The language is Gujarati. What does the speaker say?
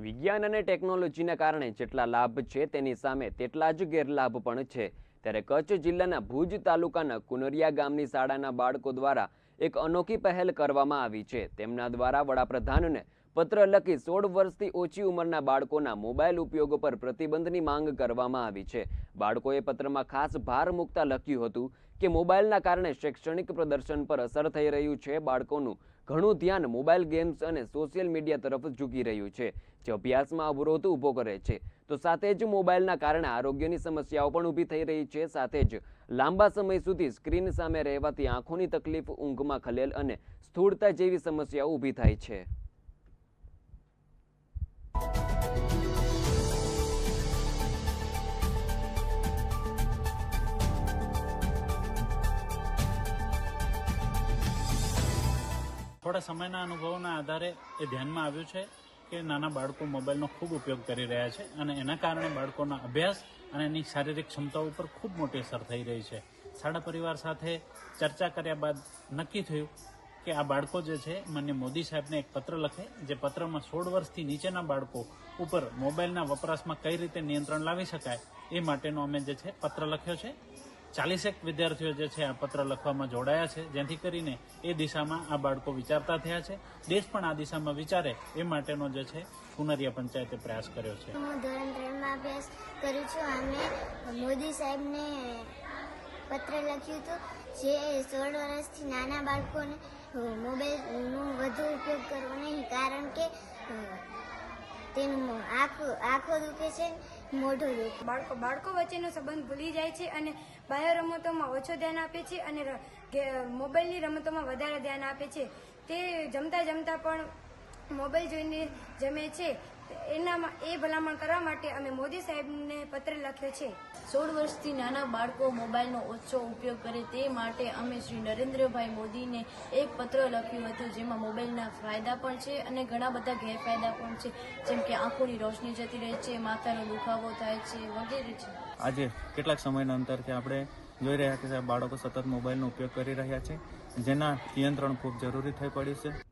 વિજ્ઞાન અને ટેકનોલોજીના કારણે જેટલા લાભ છે તેની સામે તેટલા જ ગેરલાભ પણ છે. ત્યારે કચ્છ જિલ્લાના ભુજ તાલુકાના કુનરિયા ગામની શાળાના બાળકો દ્વારા એક અનોખી પહેલ કરવામાં આવી છે. તેમના દ્વારા વડાપ્રધાનને પત્ર લખી સોળ વર્ષથી ઓછી ઉંમરના બાળકોના મોબાઈલ ઉપયોગ પર પ્રતિબંધની માંગ કરવામાં આવી છે. બાળકોએ પત્રમાં ખાસ ભાર મૂકતા લખ્યું હતું કે, મોબાઈલના કારણે શૈક્ષણિક પ્રદર્શન પર અસર થઈ રહ્યું છે. બાળકોનું ઘણું ધ્યાન મોબાઈલ ગેમ્સ અને સોશિયલ મીડિયા તરફ ઝૂકી રહ્યું છે, જે અભ્યાસમાં અવરોધ ઊભો કરે છે. તો સાથે જ મોબાઈલના કારણે આરોગ્યની સમસ્યાઓ પણ ઊભી થઈ રહી છે, સાથે જ લાંબા સમય સુધી સ્ક્રીન સામે રહેવાથી આંખોની તકલીફ, ઊંઘમાં ખલેલ અને સ્થૂળતા જેવી સમસ્યાઓ ઊભી થાય છે. થોડા સમયના અનુભવના આધારે એ ધ્યાનમાં આવ્યું છે કે નાના બાળકો મોબાઈલનો ખૂબ ઉપયોગ કરી રહ્યા છે અને એના કારણે બાળકોના અભ્યાસ અને એની શારીરિક ક્ષમતાઓ ઉપર ખૂબ મોટી અસર થઈ રહી છે. શાળા પરિવાર સાથે ચર્ચા કર્યા બાદ નક્કી થયું કે આ બાળકો જે છે, માન્ય મોદી સાહેબને એક પત્ર લખે, જે પત્રમાં સોળ વર્ષથી નીચેના બાળકો ઉપર મોબાઈલના વપરાશમાં કઈ રીતે નિયંત્રણ લાવી શકાય એ માટેનો અમે જે છે, પત્ર લખ્યો છે. ચાલીસેક વિદ્યાર્થીઓ જે છે આ પત્ર લખવામાં જોડાયા છે. જેથી કરીને એ દિશામાં આ બાળકો વિચારતા થયા છે. દેશ પણ આ દિશામાં વિચારે એ માટેનો જે છે કુનરિયા પંચાયતે પ્રયાસ કર્યો છે. હું ધોરણ ત્રણમાં અભ્યાસ કરું છું. અને મોદી સાહેબને પત્ર લખ્યું હતું, જે સોળ વર્ષથી નાના બાળકોને મોબાઈલનો વધુ ઉપયોગ કરવો નહીં, કારણ કે તેનું આંખો આંખો દુખે છે મોઢું બાળકો બાળકો વચ્ચેનો સંબંધ ભૂલી જાય છે અને બાહ્ય રમતોમાં ઓછો ધ્યાન આપે છે અને મોબાઈલની રમતોમાં વધારે ધ્યાન આપે છે. તે જમતા જમતા પણ મોબાઈલ જોઈને જમે છે. એનામાં એ ભલામણ કરવા માટે અમે મોદી સાહેબને પત્ર લખ્યો છે. સોળ વર્ષથી નાના બાળકો મોબાઈલનો ઓછો ઉપયોગ કરે તે માટે અમે શ્રી નરેન્દ્રભાઈ મોદીને એક પત્ર લખ્યું હતું જેમાં મોબાઈલના ફાયદા પણ છે અને ઘણા બધા ગેરફાયદા પણ છે. જેમ કે આંખોની રોશની જતી રહે છે માથાનો દુખાવો થાય છે વગેરે છે. આજે કેટલાક સમયના અંતરથી આપણે જોઈ રહ્યા છીએ બાળકો સતત મોબાઈલનો ઉપયોગ કરી રહ્યા છે જેના નિયંત્રણ ખૂબ જરૂરી થઈ પડ્યું છે.